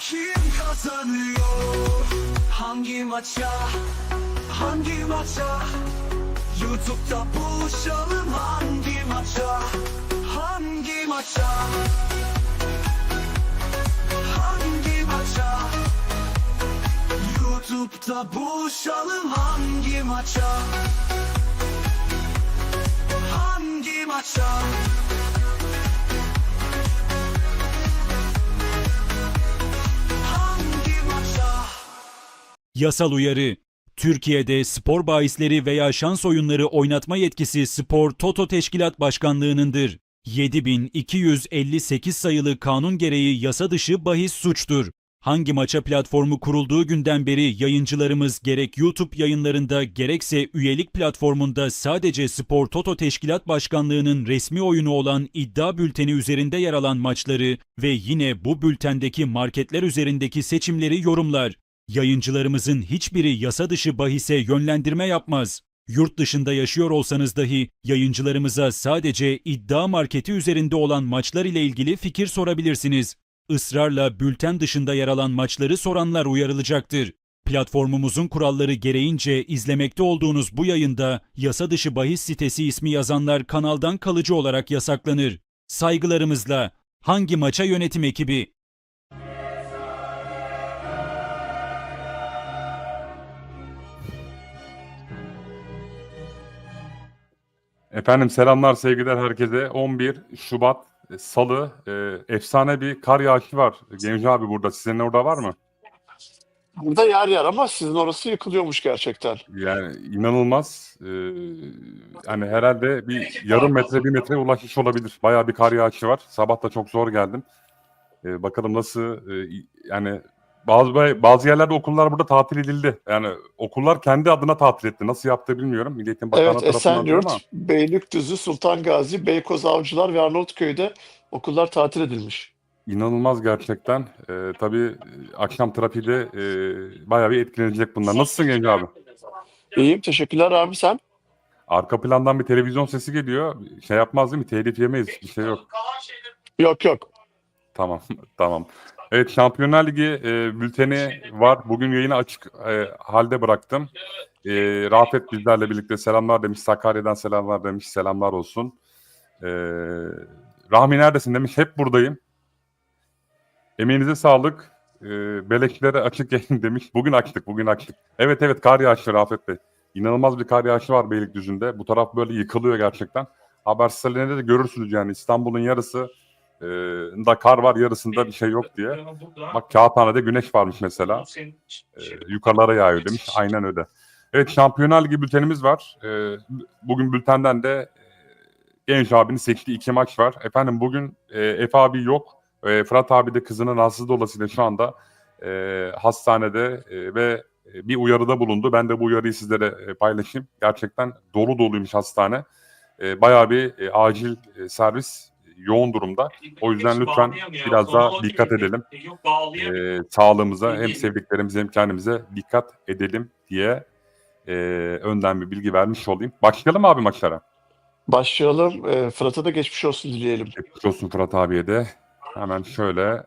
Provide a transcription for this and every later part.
kim kazanıyor? Hangi maça? Hangi maça? YouTube'da buluşalım hangi maça? Hangi maça? Hangi maça? YouTube'da buluşalım hangi maça? Hangi maça? Yasal uyarı. Türkiye'de spor bahisleri veya şans oyunları oynatma yetkisi Spor Toto Teşkilat Başkanlığı'nındır. 7258 sayılı kanun gereği yasa dışı bahis suçtur. Hangi maça platformu kurulduğu günden beri yayıncılarımız gerek YouTube yayınlarında gerekse üyelik platformunda sadece Spor Toto Teşkilat Başkanlığı'nın resmi oyunu olan iddia bülteni üzerinde yer alan maçları ve yine bu bültendeki marketler üzerindeki seçimleri yorumlar. Yayıncılarımızın hiçbiri yasa dışı bahise yönlendirme yapmaz. Yurt dışında yaşıyor olsanız dahi yayıncılarımıza sadece iddia marketi üzerinde olan maçlar ile ilgili fikir sorabilirsiniz. Israrla bülten dışında yer alan maçları soranlar uyarılacaktır. Platformumuzun kuralları gereğince izlemekte olduğunuz bu yayında yasa dışı bahis sitesi ismi yazanlar kanaldan kalıcı olarak yasaklanır. Saygılarımızla hangi maça yönetim ekibi Efendim selamlar sevgiler herkese. 11 Şubat e, Salı e, efsane bir kar yağışı var. Genci abi burada. Sizin orada var mı? Burada yer yer ama sizin orası yıkılıyormuş gerçekten. Yani inanılmaz. E, hani herhalde bir yarım metre bir metre ulaşmış olabilir. Bayağı bir kar yağışı var. Sabah da çok zor geldim. E, bakalım nasıl e, yani bazı bazı yerlerde okullar burada tatil edildi. Yani okullar kendi adına tatil etti. Nasıl yaptı bilmiyorum. Milli Eğitim Bakanlığı Evet tarafından Esenyurt, ama Beylikdüzü, Sultan Gazi, Beykoz Avcılar ve Arnavutköy'de okullar tatil edilmiş. İnanılmaz gerçekten. Ee, tabii e, akşam trafiği de e, bayağı bir etkilenecek bunlar. Nasılsın Genç abi? İyiyim, teşekkürler abi sen. Arka plandan bir televizyon sesi geliyor. Şey yapmaz değil mi? Telif yemeyiz. Bir şey yok. Yok yok. Tamam, tamam. Evet, Şampiyonlar Ligi e, bülteni var. Bugün yayını açık e, halde bıraktım. E, Rafet bizlerle birlikte selamlar demiş. Sakarya'dan selamlar demiş. Selamlar olsun. E, Rahmi neredesin demiş. Hep buradayım. Emeğinize sağlık. E, beleşlere açık yayın demiş. Bugün açtık, bugün açtık. Evet evet kar yağışı Rafet Bey. İnanılmaz bir kar yağışı var Beylikdüzü'nde. Bu taraf böyle yıkılıyor gerçekten. Haber sitelerinde de görürsünüz yani İstanbul'un yarısı e, da kar var yarısında bir şey yok diye. Bak Kağıthane'de güneş varmış mesela. E, yukarılara yağıyor demiş. Aynen öyle. Evet Şampiyonlar Ligi bültenimiz var. E, bugün bültenden de e, Genç abinin seçtiği iki maç var. Efendim bugün e, Efe abi yok. E, Fırat abi de kızının rahatsızlığı dolayısıyla şu anda e, hastanede e, ve e, bir uyarıda bulundu. Ben de bu uyarıyı sizlere e, paylaşayım. Gerçekten dolu doluymuş hastane. E, bayağı bir e, acil e, servis yoğun durumda. O yüzden lütfen biraz daha dikkat edelim. E, sağlığımıza hem sevdiklerimize hem kendimize dikkat edelim diye e, önden bir bilgi vermiş olayım. Başlayalım abi maçlara. Başlayalım. Ee, Fırat'a da geçmiş olsun dileyelim. Geçmiş olsun Fırat abiye de. Hemen şöyle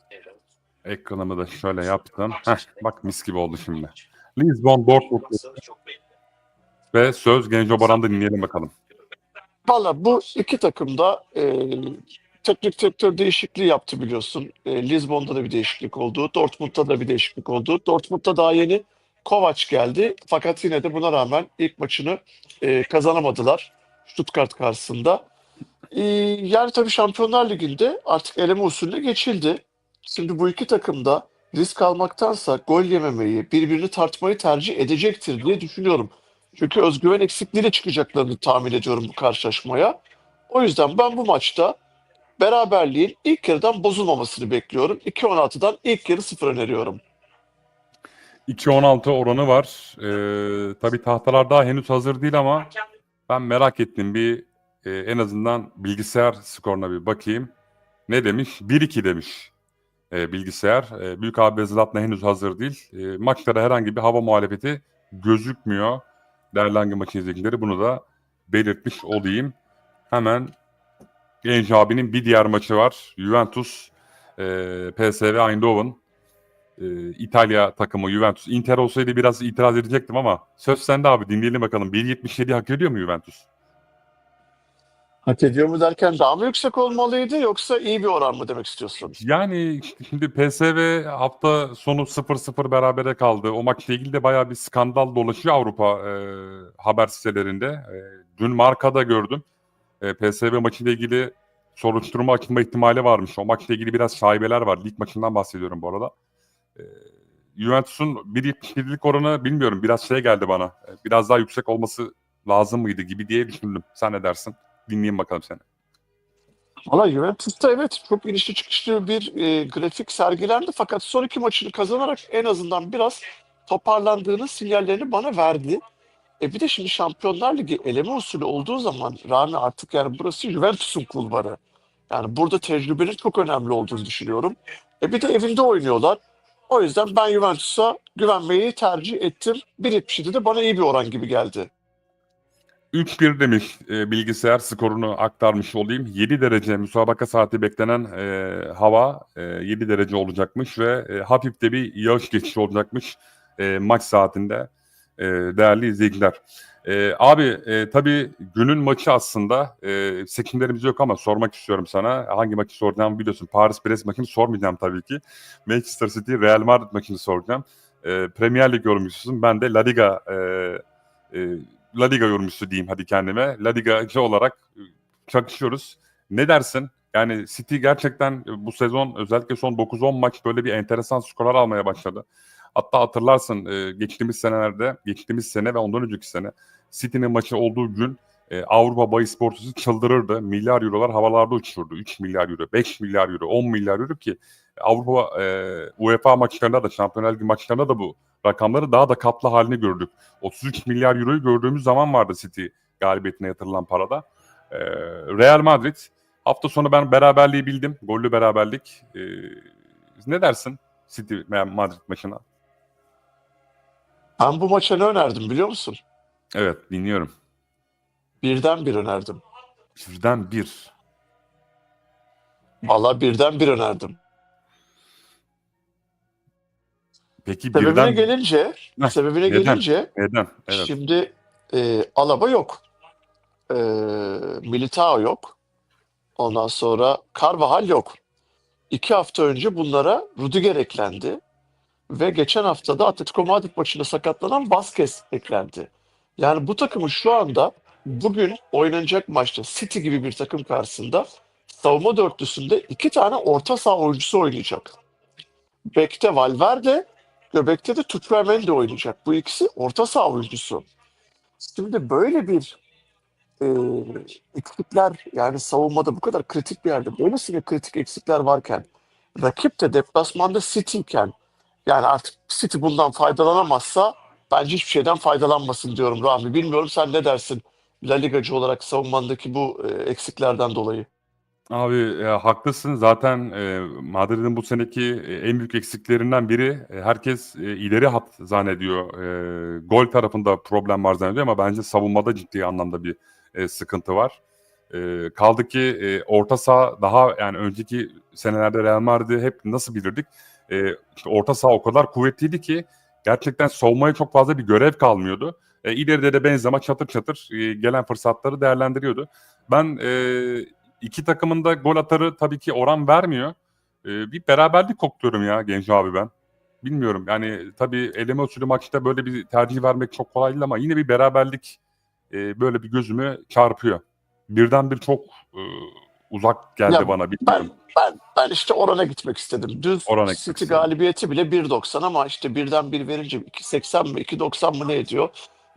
ekranımı da şöyle yaptım. Heh, bak mis gibi oldu şimdi. Lisbon, Dortmund ve söz Genco Baran'da dinleyelim bakalım. Valla bu iki takım da e, teknik direktör değişikliği yaptı biliyorsun. E, Lizbon'da da bir değişiklik oldu. Dortmund'da da bir değişiklik oldu. Dortmund'da daha yeni Kovac geldi. Fakat yine de buna rağmen ilk maçını e, kazanamadılar. Stuttgart karşısında. E, yani tabii Şampiyonlar Ligi'nde artık eleme usulüne geçildi. Şimdi bu iki takım da risk almaktansa gol yememeyi, birbirini tartmayı tercih edecektir diye düşünüyorum. Çünkü özgüven eksikliğiyle çıkacaklarını tahmin ediyorum bu karşılaşmaya. O yüzden ben bu maçta beraberliğin ilk yarıdan bozulmamasını bekliyorum. 2-16'dan ilk yarı 0 öneriyorum. 2-16 oranı var. Ee, tabii tahtalar daha henüz hazır değil ama ben merak ettim. Bir e, en azından bilgisayar skoruna bir bakayım. Ne demiş? 1-2 demiş e, bilgisayar. E, Büyük abi Zlatna henüz hazır değil. E, maçlara herhangi bir hava muhalefeti gözükmüyor. Değerli hangi maçı izleyicileri bunu da belirtmiş olayım. Hemen Genç abinin bir diğer maçı var. Juventus e, PSV Eindhoven. e, İtalya takımı Juventus. Inter olsaydı biraz itiraz edecektim ama söz sende abi dinleyelim bakalım. 1.77 hak ediyor mu Juventus? Hak ediyor mu derken daha mı yüksek olmalıydı yoksa iyi bir oran mı demek istiyorsun? Yani şimdi PSV hafta sonu 0-0 berabere kaldı. O maçla ilgili de bayağı bir skandal dolaşıyor Avrupa e, haber sitelerinde. E, dün Marka'da gördüm. E, PSV maçıyla ilgili soruşturma açılma ihtimali varmış. O maçla ilgili biraz şaibeler var. Lig maçından bahsediyorum bu arada. E, Juventus'un 1.77'lik oranı bilmiyorum. Biraz şey geldi bana. E, Biraz daha yüksek olması lazım mıydı gibi diye düşündüm. Sen ne dersin? Dinleyeyim bakalım seni. Valla Juventus'ta evet çok inişli çıkışlı bir e, grafik sergilendi fakat son iki maçını kazanarak en azından biraz toparlandığının sinyallerini bana verdi. E bir de şimdi Şampiyonlar Ligi eleme usulü olduğu zaman Rami artık yani burası Juventus'un kulvarı. Yani burada tecrübenin çok önemli olduğunu düşünüyorum. E bir de evinde oynuyorlar. O yüzden ben Juventus'a güvenmeyi tercih ettim. 1.77 de bana iyi bir oran gibi geldi. 3-1 demiş e, bilgisayar skorunu aktarmış olayım. 7 derece müsabaka saati beklenen e, hava e, 7 derece olacakmış ve e, hafif de bir yağış geçişi olacakmış e, maç saatinde e, değerli izleyiciler. E, abi e, tabii günün maçı aslında e, seçimlerimiz yok ama sormak istiyorum sana. Hangi maçı soracağımı biliyorsun. Paris Brest maçını sormayacağım tabii ki. Manchester City Real Madrid maçını soracağım. E, Premier Lig yorumcususun. Ben de La Liga e, e, La Liga yorumcusu diyeyim hadi kendime. La Ligacı olarak e, çakışıyoruz. Ne dersin? Yani City gerçekten e, bu sezon özellikle son 9-10 maç böyle bir enteresan skorlar almaya başladı. Hatta hatırlarsın e, geçtiğimiz senelerde, geçtiğimiz sene ve ondan önceki sene City'nin maçı olduğu gün e, Avrupa bahis sporcusu çıldırırdı. Milyar eurolar havalarda uçurdu. 3 milyar euro, 5 milyar euro, 10 milyar euro ki Avrupa e, UEFA maçlarında da Şampiyonlar Ligi maçlarında da bu rakamları daha da katlı halini gördük. 33 milyar euroyu gördüğümüz zaman vardı City galibiyetine yatırılan parada. Ee, Real Madrid hafta sonu ben beraberliği bildim. Gollü beraberlik. Ee, ne dersin City Madrid maçına? Ben bu maça ne önerdim biliyor musun? Evet dinliyorum. Birden bir önerdim. Birden bir. Valla birden bir önerdim. Peki Sebebine birden gelince, Heh, sebebine neden? gelince neden? Evet. şimdi e, Alaba yok. E, Militao yok. Ondan sonra Carvajal yok. İki hafta önce bunlara Rudiger eklendi. Ve geçen haftada Atletico Madrid maçında sakatlanan Vazquez eklendi. Yani bu takımın şu anda bugün oynanacak maçta City gibi bir takım karşısında savunma dörtlüsünde iki tane orta saha oyuncusu oynayacak. Bekte Valverde, göbekte de Tuchel oynayacak. Bu ikisi orta saha oyuncusu. Şimdi böyle bir e, eksikler yani savunmada bu kadar kritik bir yerde böylesine kritik eksikler varken rakip de deplasmanda City iken yani artık City bundan faydalanamazsa bence hiçbir şeyden faydalanmasın diyorum Rahmi. Bilmiyorum sen ne dersin La Ligacı olarak savunmandaki bu e, eksiklerden dolayı. Abi e, haklısın. Zaten e, Madrid'in bu seneki e, en büyük eksiklerinden biri e, herkes e, ileri hat zannediyor. E, gol tarafında problem var zannediyor ama bence savunmada ciddi anlamda bir e, sıkıntı var. E, kaldı ki e, orta saha daha yani önceki senelerde Real Madrid'i hep nasıl bilirdik? E, işte orta saha o kadar kuvvetliydi ki gerçekten savunmaya çok fazla bir görev kalmıyordu. E, ileride de Benzema çatır çatır e, gelen fırsatları değerlendiriyordu. Ben e, iki takımın da gol atarı tabii ki oran vermiyor. Ee, bir beraberlik kokluyorum ya Genco abi ben. Bilmiyorum yani tabii eleme usulü maçta böyle bir tercih vermek çok kolay değil ama yine bir beraberlik e, böyle bir gözümü çarpıyor. Birden bir çok e, uzak geldi Ya bana bilmiyorum. Ben ben ben işte orana gitmek istedim. Düz Orana City istedim. galibiyeti bile 1.90 ama işte birden bir verince 2.80 mi 2.90 mı ne ediyor?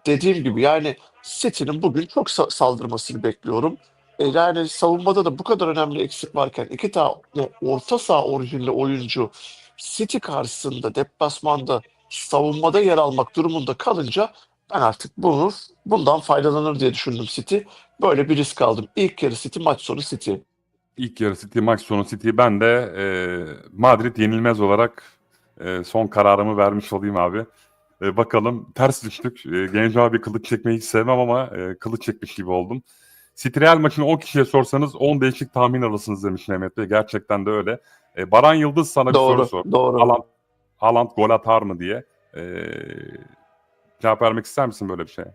Dediğim gibi yani City'nin bugün çok sa- saldırmasını bekliyorum. E yani savunmada da bu kadar önemli eksik varken iki tane orta saha orijinli oyuncu City karşısında deplasmanda savunmada yer almak durumunda kalınca ben artık bunu bundan faydalanır diye düşündüm City. Böyle bir risk aldım. İlk yarı City, maç sonu City. İlk yarı City, maç sonu City. Ben de e, Madrid yenilmez olarak e, son kararımı vermiş olayım abi. E, bakalım ters düştük. E, Genco abi kılıç çekmeyi hiç sevmem ama e, kılıç çekmiş gibi oldum. City Real maçını 10 kişiye sorsanız 10 değişik tahmin alırsınız demiş Mehmet Bey. Gerçekten de öyle. E, Baran Yıldız sana bir soru Doğru, sor. doğru. Alan, Haaland gol atar mı diye. E, cevap vermek ister misin böyle bir şeye?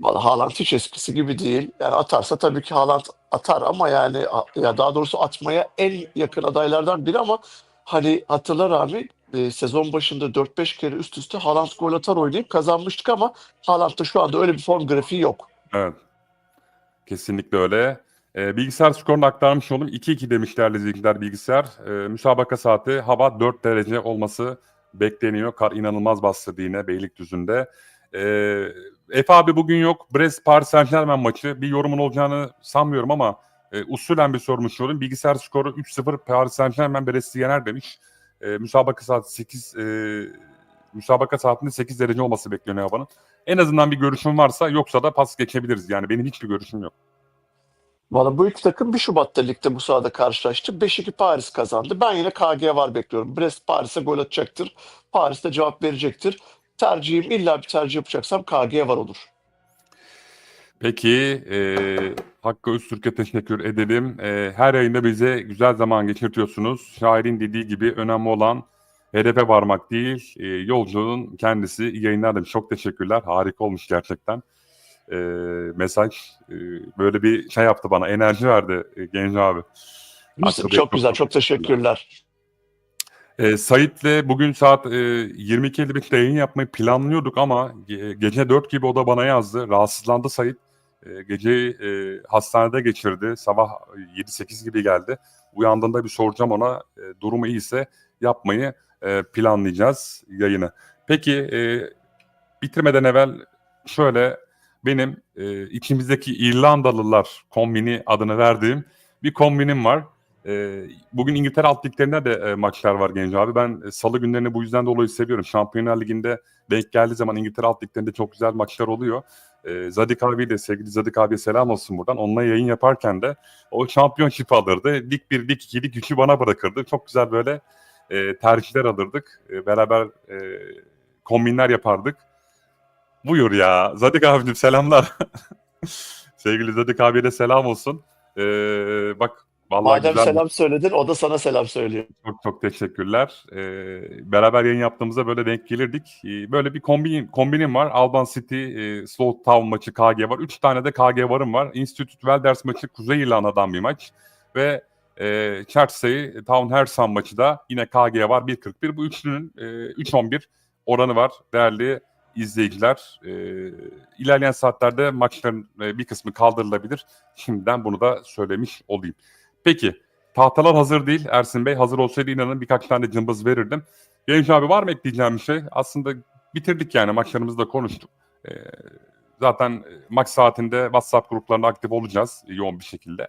Vallahi Haaland hiç eskisi gibi değil. Yani atarsa tabii ki Haaland atar ama yani ya daha doğrusu atmaya en yakın adaylardan biri ama hani hatırlar abi e, sezon başında 4-5 kere üst üste Haaland gol atar oynayıp kazanmıştık ama Haaland'da şu anda öyle bir form grafiği yok. Evet. Kesinlikle öyle. Ee, bilgisayar skorunu aktarmış oldum. 2-2 demişler izleyiciler bilgisayar. Ee, müsabaka saati hava 4 derece olması bekleniyor. Kar inanılmaz bastırdı yine Beylikdüzü'nde. Ee, Efe abi bugün yok. Brest Paris Saint Germain maçı. Bir yorumun olacağını sanmıyorum ama e, usulen bir sormuş olayım. Bilgisayar skoru 3-0 Paris Saint Germain Brest'i yener demiş. Ee, müsabaka saati 8 e, müsabaka saatinde 8 derece olması bekleniyor havanın. En azından bir görüşüm varsa yoksa da pas geçebiliriz. Yani benim hiçbir görüşüm yok. Valla bu iki takım 1 Şubat'ta ligde bu sahada karşılaştı. 5-2 Paris kazandı. Ben yine KG var bekliyorum. Brest Paris'e gol atacaktır. Paris de cevap verecektir. Tercihim illa bir tercih yapacaksam KG var olur. Peki e, Hakkı Öztürk'e teşekkür edelim. E, her yayında bize güzel zaman geçirtiyorsunuz. Şairin dediği gibi önemli olan hedefe varmak değil, e, yolculuğun kendisi. İyi yayınlar demiş. Çok teşekkürler. Harika olmuş gerçekten. E, mesaj e, böyle bir şey yaptı bana. Enerji verdi e, Genco abi. Hakkı Bey, çok güzel, çok teşekkürler. E, Sait'le bugün saat e, 22.55'te yayın yapmayı planlıyorduk ama ge- gece 4 gibi o da bana yazdı. Rahatsızlandı Sait. E, geceyi e, hastanede geçirdi. Sabah 7-8 gibi geldi. Uyandığında bir soracağım ona. E, durumu iyiyse yapmayı e, planlayacağız yayını. Peki e, bitirmeden evvel şöyle benim e, içimizdeki İrlandalılar kombini adını verdiğim bir kombinim var. E, bugün İngiltere alt liglerinde de e, maçlar var Genco abi. Ben e, salı günlerini bu yüzden dolayı seviyorum. Şampiyonlar Ligi'nde denk geldiği zaman İngiltere alt liglerinde çok güzel maçlar oluyor. E, Zadik abi de sevgili Zadik abiye selam olsun buradan. Onunla yayın yaparken de o şampiyonşip alırdı. Lig 1, Lig 2, Lig 3'ü bana bırakırdı. Çok güzel böyle e, tercihler alırdık. E, beraber kombinler yapardık. Buyur ya. Zadik abicim selamlar. sevgili Zadik abiye de selam olsun. E, bak vallahi Madem güzel selam söyledin, o da sana selam söylüyor. çok çok teşekkürler. Ee, beraber yayın yaptığımızda böyle denk gelirdik. Ee, böyle bir kombin, kombinim var. Alban City, e, Slough Town maçı KG var. Üç tane de KG varım var. Institute Welders maçı Kuzey İrlanda'dan bir maç. Ve e, Chertsey Town Hersan maçı da yine KG var 1.41. Bu üçlünün e, 3.11 oranı var değerli izleyiciler. E, ilerleyen saatlerde maçların e, bir kısmı kaldırılabilir. Şimdiden bunu da söylemiş olayım. Peki tahtalar hazır değil Ersin Bey. Hazır olsaydı inanın birkaç tane cımbız verirdim. Genç abi var mı ekleyeceğim bir şey? Aslında bitirdik yani maçlarımızı da konuştuk. Ee, zaten e, maç saatinde WhatsApp gruplarında aktif olacağız yoğun bir şekilde.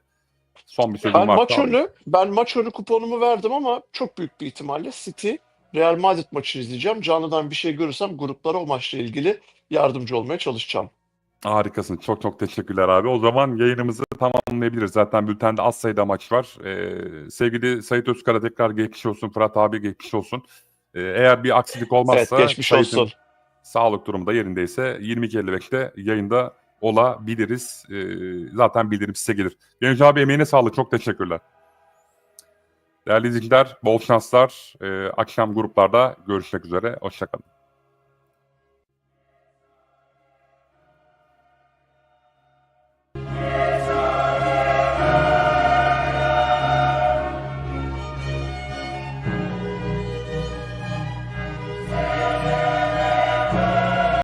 Son bir sözüm Ben varsa maç önü, ben maç önü kuponumu verdim ama çok büyük bir ihtimalle City Real Madrid maçını izleyeceğim. Canlıdan bir şey görürsem gruplara o maçla ilgili yardımcı olmaya çalışacağım. Harikasın. Çok çok teşekkürler abi. O zaman yayınımızı tamamlayabiliriz. Zaten bültende az sayıda maç var. Ee, sevgili Sait Özkar'a tekrar geçmiş olsun. Fırat abi geçmiş olsun. Ee, eğer bir aksilik olmazsa evet, geçmiş olsun. sağlık durumu da yerindeyse 22.55'te yayında olabiliriz. Ee, zaten bildirim size gelir. Genç abi emeğine sağlık. Çok teşekkürler. Değerli izleyiciler bol şanslar. Ee, akşam gruplarda görüşmek üzere. Hoşçakalın.